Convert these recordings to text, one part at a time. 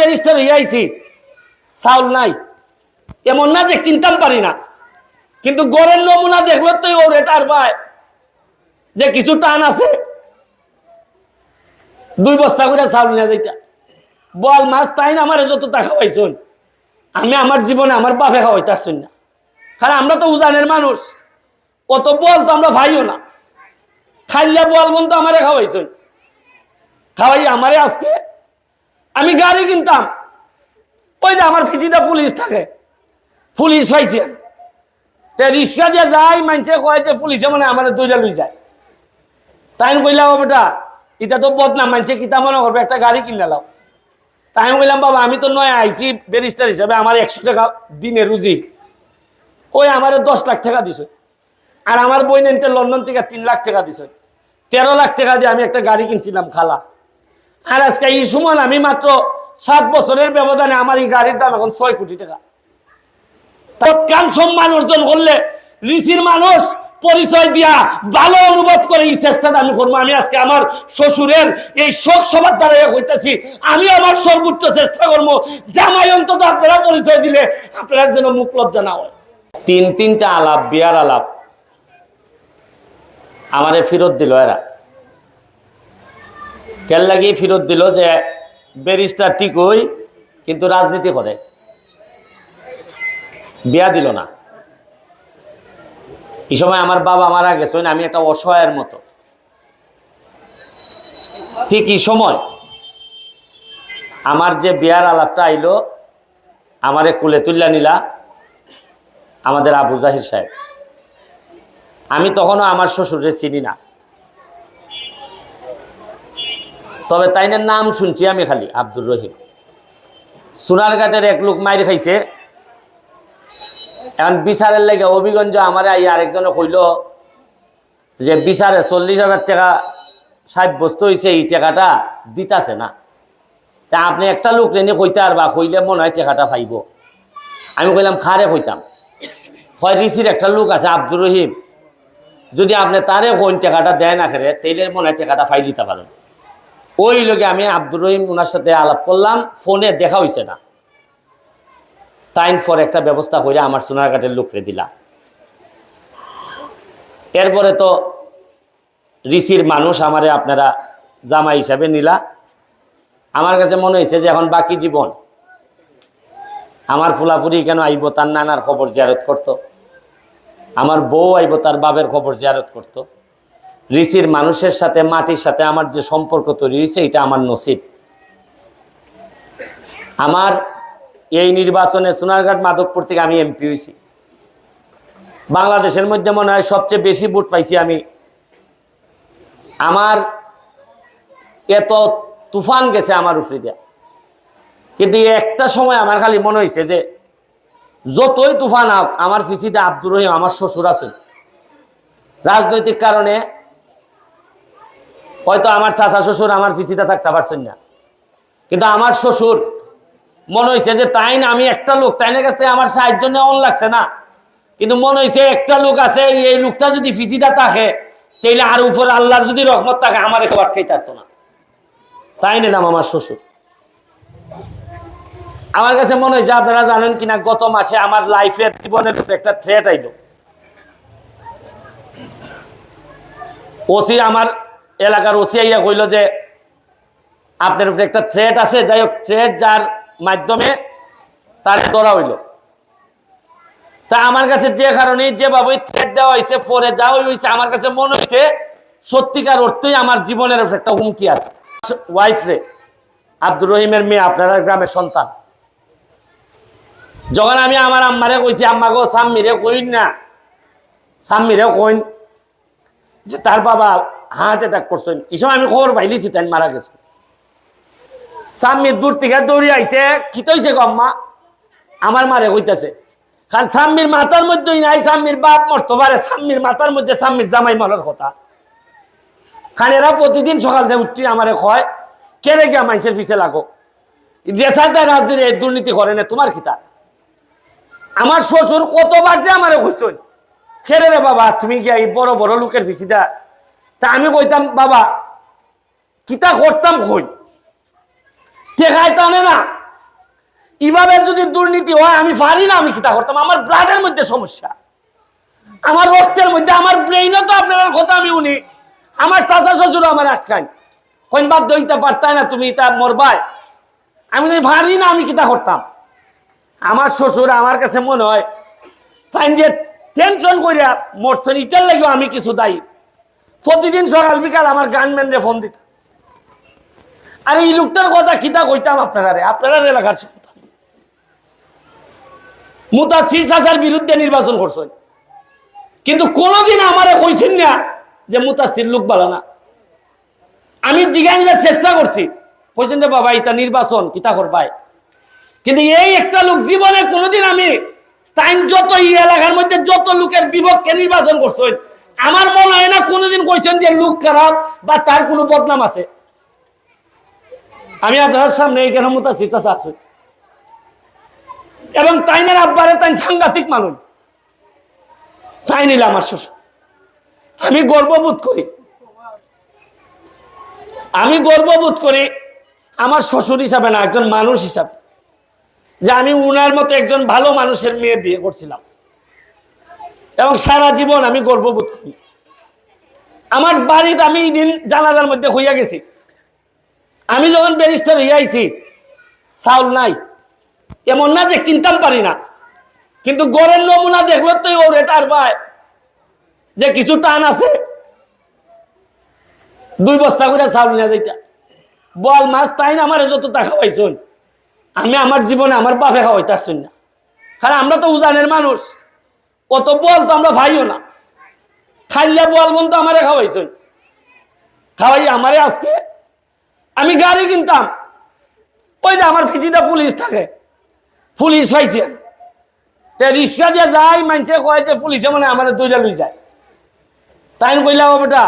Barrister চাউল নাই। এমন না যে কিনতাম পারি না। কিন্তু গড়ের নমুনা দেখল তো ও রেটার যে কিছু টান আছে, দুই বস্তা করে চাউল নিয়ে বল মাছ আমার যত টাকা পাইছুন? আমি আমার জীবনে আমার বাপে খাওয়াইতে না। কারণ আমরা তো উজানের মানুষ। অত বল তো আমরা ভাইও না। খাইলে বল বোন তো আমারে খাওয়াইছুন। খাওয়াই আমারে আজকে আমি গাড়ি কিনতাম। ওই যে আমার ফিসিতে পুলিশ থাকে। পুলিশ পাইছি। রিক্সা দিয়ে যাই মানুষে কয় যে পুলিশে মানে আমার দুইটা লই যায়। তাই কইলাম বেটা এটা তো বদনাম মানছে কিতা মনে করবে, একটা গাড়ি কিনে লাও তাই আমি কইলাম, বাবা, আমি তো নয় আইসি ব্যারিস্টার হিসাবে আমার একশো টাকা দিনে রুজি। ওই আমার দশ লাখ টাকা দিছ। আর আমার বই নেনতে লন্ডন থেকে তিন লাখ টাকা দিছ। তেরো লাখ টাকা দিয়ে আমি একটা গাড়ি কিনছিলাম, খালা। আর আজকে এই সময় আমি মাত্র সাত বছরের ব্যবধানে আমার এই গাড়ির দাম এখন ছয় কোটি টাকা। তৎকাল সম্মান অর্জন করলে ঋষির মানুষ পরিচয় দিয়া ভালো অনুভব করে এই চেষ্টাটা আমি করব। আমি আজকে আমার শ্বশুরের এই শোক সভার দ্বারা হইতেছি। আমি আমার সর্বোচ্চ চেষ্টা করব, জামাই অন্তত আপনারা পরিচয় দিলে আপনারা যেন মুখ লজ্জা না হয়। তিন তিনটা আলাপ, বিয়ার আলাপ। আমারে ফেরত দিল এরা। কেন লাগিয়ে ফেরত দিল যে ব্যারিস্টার ঠিকই কিন্তু রাজনীতি করে। বিয়া দিল না। এই সময় আমার বাবা মারা গেছেন, আমি একটা অসহায়ের মতো। ঠিক এই সময় আমার যে বিয়ার আলাপটা আইলো, আমারে কুলে তুল্লা নিলা, আমাদের আবু জাহির সাহেব। আমি তখনও আমার শ্বশুরে চিনি না। তবে তাইনের নাম শুনছি আমি খালি, আব্দুর রহিম। সোনারঘাটের এক লোক মাইর খাইছে। এখন বিচারের লেগে অভিগঞ্জ আমার আই আরেকজনে কইল যে বিচারে চল্লিশ হাজার টাকা সাব্যস্ত হয়েছে এই টাকাটা দিতাছে না। তা আপনি একটা লোক রেনে কইতে বা কইলে মনে হয় টাকাটা পাইব। আমি কইলাম, খারে কইতাম। হয় ঋষির একটা লোক আছে, আব্দুর রহিম। যদি আপনি তারে কোন টাকাটা দেয় না খেরে তাইলে মনে হয় টাকাটা ফাইল দিতে পারেন। ওই লোকে আমি আব্দুর রহিম ওনার সাথে আলাপ করলাম, ফোনে দেখা হয়েছে না টাইম ফর একটা ব্যবস্থা করে আমার সোনারঘাটের লোকরে দিলা এরপরে তো ঋষির মানুষ আমারে আপনারা জামা হিসাবে নিলা আমার কাছে মনে হয়েছে যে এখন বাকি জীবন আমার ফুলাফুরি কেন আইব, তার নানার খবর জিয়ারত করত। আমার বউ আইব, তার বাবের খবর জিয়ারত করত। ঋষির মানুষের সাথে, মাটির সাথে আমার যে সম্পর্ক তৈরি হয়েছে, এটা আমার নসিব। আমার এই নির্বাচনে সোনারঘাট মাধবপুর থেকে আমি এমপি হয়েছি। বাংলাদেশের মধ্যে মনে হয় সবচেয়ে বেশি ভোট পাইছি আমি। আমার এত তুফান গেছে আমার উপরে কিন্তু একটা সময় আমার খালি মনে হয়েছে যে, যতই তুফান হোক, আমার পিছিতে আব্দুর রহিম, আমার শ্বশুর আছেন। রাজনৈতিক কারণে হয়তো আমার চাচা শ্বশুর আমার পিছিতে থাকতে পারছেন না। কিন্তু আমার শ্বশুর, মনে হয়েছে যে তাই না, আমি একটা লোক, তাই কাছ থেকে আমার সাহায্য নেওয়ান লাগছে না। কিন্তু মনে হয়েছে একটা লোক আছে, এই লোকটা যদি ফিসিদা থাকে, তাইলে আর উপর আল্লাহর যদি রহমত থাকে, আমার খাবার খাইতে পারতো না। তাই না, নাম আমার শ্বশুর। আমার কাছে মনে হয় যে আপনারা জানেন কিনা, গত মাসে আমার লাইফের জীবনের একটা থ্রেট আইল। ওসি আমার এলাকার ওসি আইয়া কইল যে, আপনার উপরে একটা থ্রেট আছে। যাই হোক থ্রেট যার মাধ্যমে তার ধরা হইল। তা আমার কাছে যে কারণে যেভাবে থ্রেট দেওয়া হয়েছে পরে যা হয়েছে আমার কাছে মনে হয়েছে সত্যিকার অর্থেই আমার জীবনের উপরে একটা হুমকি আছে। ওয়াইফ রে, আব্দুর রহিমের মেয়ে, আপনারা গ্রামের সন্তান। যখন আমি আমার আম্মারে কইছি, আম্মা গো সাম্মিরে কইন না। সাম্মিরে কইন যে, তার বাবা হার্ট অ্যাটাক করছেন। সময় আমি খবর পাইলিছি তাই মারা গেছে। সাম্মির দূর থেকে দৌড়ি আইছে, কি তৈছে গো আম্মা? আমার মারে কইতাছে। কারণ সাম্মির মাথার মধ্যেই নাই, সাম্মির বাপ মরতে পারে, সাম্মির মাথার মধ্যে সাম্মির জামাই মরার কথা। খান এরা প্রতিদিন সকাল থেকে উঠছি আমারে কয় কেড়ে গিয়া মানুষের পিছে লাগো? সাথে রাজনীতি, দুর্নীতি করে না, তোমার খিতা আমার শ্বশুর কতবার যে আমারে কইছেন খেরে রে বাবা, তুমি গিয়া এই বড় বড় লোকের পিছিটা তা আমি কইতাম, বাবা, কিতা করতাম কই? টানে না। এভাবে যদি দুর্নীতি হয়, আমি পারি না আমি কিতা করতাম। আমার ব্লাডের মধ্যে সমস্যা। আমার রক্তের মধ্যে, আমার ব্রেইনও তো আপনার কথা আমি উনি আমার চাচা শ্বশুর আমার আটকান কোন বাদ দইতে পারতাই না, তুমি এটা মরবাই। আমি যদি পারি না, আমি কিতা করতাম? আমার শ্বশুর আমার কাছে মনে হয় তাই যে টেনশন করিয়া মরছেন ইটার লাগেও আমি কিছু দায়ী। প্রতিদিন সকাল বিকাল আমার গানম্যানরে ফোন দিতাম আর এই লোকটার কথা কিতা কইতাম আপনারা রে আপনারা এলাকার সন্তান। মুতাসির চাচার বিরুদ্ধে নির্বাচন করছেন। কিন্তু কোনোদিন আমারে কইছেন না যে মুতাসির লোক বালা না। আমি জিজ্ঞাসা চেষ্টা করছি। কইছেন যে, বাবা, এটা নির্বাচন, কিতা করবাই? কিন্তু এই একটা লোক জীবনে কোনোদিন আমি তাই যত এই এলাকার মধ্যে যত লোকের বিপক্ষে নির্বাচন করছেন আমার মনে হয় না কোনোদিন কইছেন যে লোক খারাপ বা তার কোনো বদনাম আছে। আমি আপনার সামনে এইখানে মুতাসির চাচা আছে। এবং তাইনের আব্বারে তাই সাংঘাতিক মানুষ। তাই নিলে আমার শ্বশুর। আমি গর্ববোধ করি। আমি গর্ববোধ করি আমার শ্বশুর হিসাবে না, একজন মানুষ হিসাবে। যে আমি উনার মতো একজন ভালো মানুষের মেয়ে বিয়ে করছিলাম। এবং সারা জীবন আমি গর্ববোধ করি। আমার বাড়িতে আমি এই দিন জানাজার মধ্যে হইয়া গেছি। আমি যখন ব্যারিস্টার হইয়াইছি চাউল নাই। এমন না যে কিনতাম পারি না। কিন্তু গড়ের নমুনা দেখল তো ওর এটার ভাই, যে কিছু টান আছে। দুই বস্তা করে চাউল নিয়ে যাইতা। বল মাছ, তাই না আমার যত টাকা পাইছন? আমি আমার জীবনে আমার বাপে খাওয়াইতে আসছেন না। কারণ আমরা তো উজানের মানুষ। অত বল তো আমরা ভাইও না। খাইলে বল বল আমারে খাওয়াইছেন। খাওয়াই আমারে আজকে। আমি গাড়ি কিনতাম। ওই যে আমার ফিজিতে পুলিশ থাকে। পুলিশ পাইছে। রিক্সা দিয়ে যায় মানুষে কয় যে পুলিশে মানে আমার দুইটা লই যায়। তাই কইলাম বেটা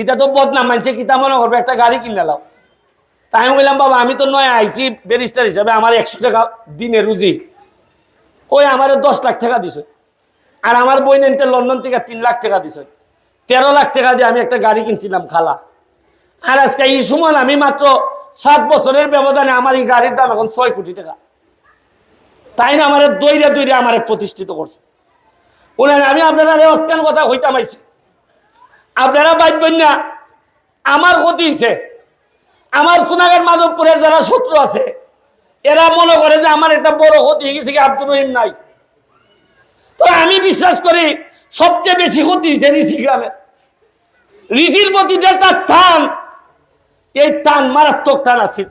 এটা তো বদনাম মানছে কিতা মনে করবে, একটা গাড়ি কিনে লাও তাই কইলাম, বাবা, আমি তো নয় আইসি ব্যারিস্টার হিসাবে আমার একশো টাকা দিনে রুজি। ওই আমার দশ লাখ টাকা দিছে। আর আমার বই নেনতে লন্ডন থেকে তিন লাখ টাকা দিছে। তেরো লাখ টাকা দিয়ে আমি একটা গাড়ি কিনছিলাম, খালা। আর আজকে এই সময় আমি মাত্র সাত বছরের ব্যবধানে আমার এই গাড়ির দাম এখন ছয় কোটি টাকা। তাই না আমার দৈরে দৈরে আমার প্রতিষ্ঠিত করছে। উনি আমি আপনারা অত্যন্ত কথা হইতাম আইছি আপনারা বাইবেন না, আমার ক্ষতি হয়েছে আমার সোনাগার মাধবপুরের যারা শত্রু আছে, এরা মনে করে যে আমার একটা বড় ক্ষতি হয়ে গেছে কি আব্দুর রহিম নাই। তো আমি বিশ্বাস করি সবচেয়ে বেশি ক্ষতি হয়েছে ঋষি গ্রামের। ঋষির প্রতি যে টান, এই টান মারাত্মক টান আছে।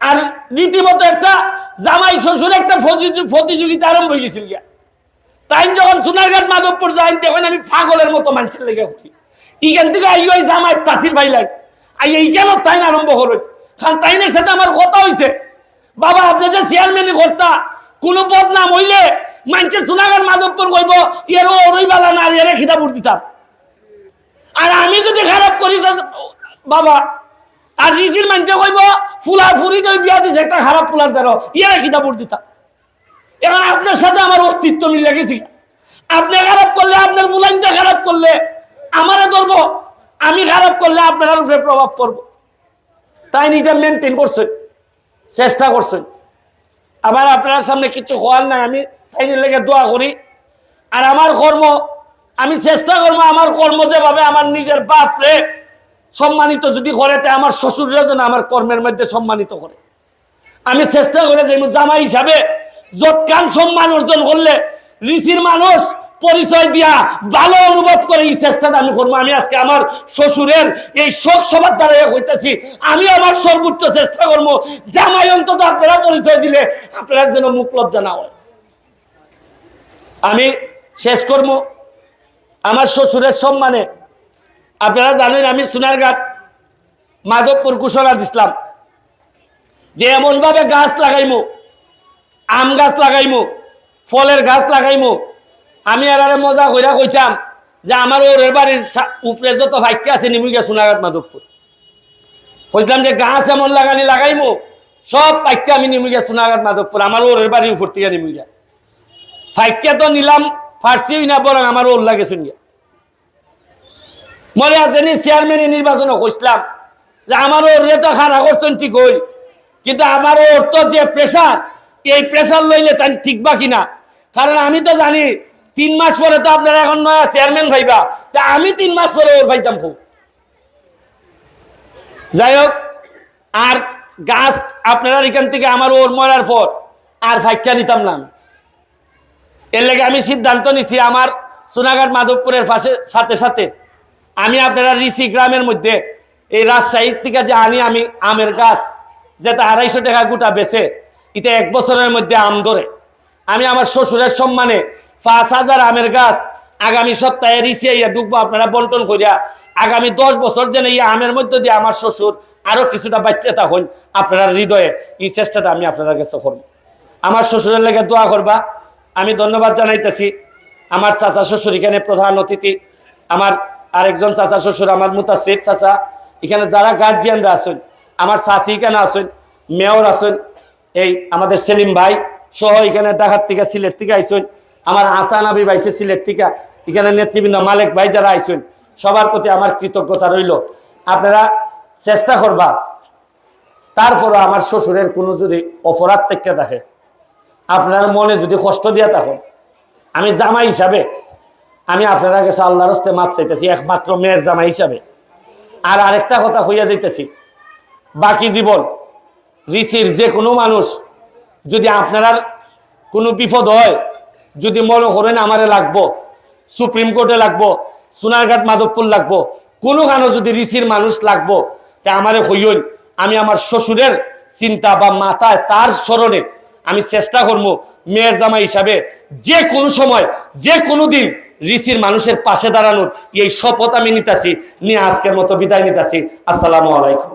আর রীতিমতো একটা জামাই শ্বশুর একটা প্রতিযোগি- প্রতিযোগিতা আরম্ভ হয়ে গেছিল গিয়া। তাই যখন সোনারঘাট মাধবপুর যাই, তখন আমি পাগলের মতো মানুষের লেগে উঠি। ইখান থেকে আই ওই জামাই তাসির ভাই লাগ আই এইখানে তাই আরম্ভ করুন কারণ তাই না সেটা আমার কথা হয়েছে বাবা, আপনি যে চেয়ারম্যান কর্তা, কোনো বদনাম হইলে মানুষের সোনাঘাট মাধবপুর কইব এর ওরই বেলা না এর খিতাবুর দিতাম। আর আমি যদি খারাপ করি বাবা, আর রিসির মানুষে কইব ফুলা ফুরি তুই বিয়া দিছে, একটা খারাপ ফুলার দ্বারা। ইয়ারা খিতাবুর দিতাম। এখন আপনার সাথে আমার অস্তিত্ব মিলে গেছি। আপনি খারাপ করলে আপনার ফুলাইনটা খারাপ করলে আমারে ধরবো, আমি খারাপ করলে আপনার উপরে প্রভাব পড়ব। তাই এটা মেনটেন করছেন, চেষ্টা করছেন। আবার আপনার সামনে কিছু হওয়ার নাই, আমি তাই লেগে দোয়া করি। আর আমার কর্ম, আমি চেষ্টা করব আমার কর্ম যেভাবে আমার নিজের বাপরে সম্মানিত যদি করে তাই আমার শ্বশুররা যেন আমার কর্মের মধ্যে সম্মানিত করে। আমি চেষ্টা করে যে জামাই হিসাবে যৎকান সম্মান অর্জন করলে ঋষির মানুষ পরিচয় দিয়া ভালো অনুভব করে এই চেষ্টাটা আমি করব। আমি আজকে আমার শ্বশুরের এই শোক সভার দ্বারা হইতেছি। আমি আমার সর্বোচ্চ চেষ্টা করব, জামাই অন্তত আপনারা পরিচয় দিলে আপনারা যেন মুখ লজ্জা না হয়। আমি শেষ করব। আমার শ্বশুরের সম্মানে, আপনারা জানেন আমি সোনারঘাট, মাধবপুর কুশলাদ ইসলাম। যে এমনভাবে গাছ লাগাইমু, আম গাছ লাগাইমু, ফলের গাছ লাগাইমু, আমি আর মজা কইরা কইতাম যে আমার ওরের বাড়ির উপরে যত ভাগ্য আছে নিমু গিয়া সোনাঘাট মাধবপুর। কইতাম যে গাছ এমন লাগানি লাগাইমু, সব পাইকা আমি নিমু গিয়া সোনাঘাট মাধবপুর, আমার ওরের বাড়ির উপর থেকে নিমু গিয়া। ফাইকা তো নিলাম ফার্সি না বরং আমার ওর লাগে শুনিয়া। মনে আছে নি চেয়ারম্যানের নির্বাচনে কইসলাম যে আমার ওর তো খারাপ করছেন ঠিক হই, কিন্তু আমার ওর তো যে প্রেশার এই প্রেশার লইলে তাই ঠিকবা কিনা? কারণ আমি তো জানি, তিন মাস পরে তো আপনারা এখন নয়া চেয়ারম্যান ভাইবা, তা আমি তিন মাস পরে ওর ভাইতাম খুব। যাই হোক আর গাছ আপনারা এখান থেকে আমার ওর মরার পর আর ফাইকা নিতাম না আমি। এর লেগে আমি সিদ্ধান্ত নিছি আমার সোনাঘাট মাধবপুরের পাশে, সাথে সাথে। আমি আপনারা ঋষি গ্রামের মধ্যে এই রাজশাহীর থেকে যে আনি আমি আমের গাছ যেটা আড়াইশো টাকা গোটা বেছে এটা এক বছরের মধ্যে আম ধরে। আমি আমার শ্বশুরের সম্মানে পাঁচ হাজার আমের গাছ আগামী সপ্তাহে ঋষি ইয়া ডুববো, আপনারা বন্টন করিয়া আগামী দশ বছর যেন এই আমের মধ্যে দিয়ে আমার শ্বশুর আরও কিছুটা বাচ্চা তখন আপনারা হৃদয়ে এই চেষ্টাটা আমি আপনার কাছে করব। আমার শ্বশুরের লেগে দোয়া করবা আমি ধন্যবাদ জানাইতেছি আমার চাচা শ্বশুর, এখানে প্রধান অতিথি, আমার আরেকজন চাচা শ্বশুর, আমার মুতাসির চাচা, এখানে যারা গার্জিয়ানরা আছেন, আমার চাচি এখানে আছেন মেয়র আছেন, এই আমাদের সেলিম ভাই সহ এখানে ঢাকার থেকে সিলেট থেকে আইসেন আমার আসান আবি ভাইসে সিলেট থেকে, এখানে নেতৃবৃন্দ মালিক ভাই যারা আইসেন সবার প্রতি আমার কৃতজ্ঞতা রইল। আপনারা চেষ্টা করবা, তারপরও আমার শ্বশুরের কোনো যদি অপরাধ থেকে থাকে আপনার মনে যদি কষ্ট দিয়া থাকুন, আমি জামাই হিসাবে, আমি আপনার কাছে আল্লাহর হস্তে মাপ চাইতেছি, একমাত্র মেয়ের জামাই হিসাবে। আর আরেকটা কথা হইয়া যাইতেছি, বাকি জীবন, ঋষির যে কোনো মানুষ, যদি আপনার কোনো বিপদ হয়, যদি মনে করেন আমারে লাগবো, সুপ্রিম কোর্টে লাগবো, সোনারঘাট মাধবপুর লাগবো কোনো গানও যদি ঋষির মানুষ লাগবো, তা আমারে হইন আমি আমার শ্বশুরের চিন্তা বা মাথায় তার স্মরণে আমি চেষ্টা করব মেয়ের জামা হিসাবে যে কোনো সময়, যে কোনো দিন ঋষির মানুষের পাশে দাঁড়ানোর। এই শপথ আমি নিতাছি, নিয়ে আজকের মতো বিদায় নিতাছি। আসসালামু আলাইকুম।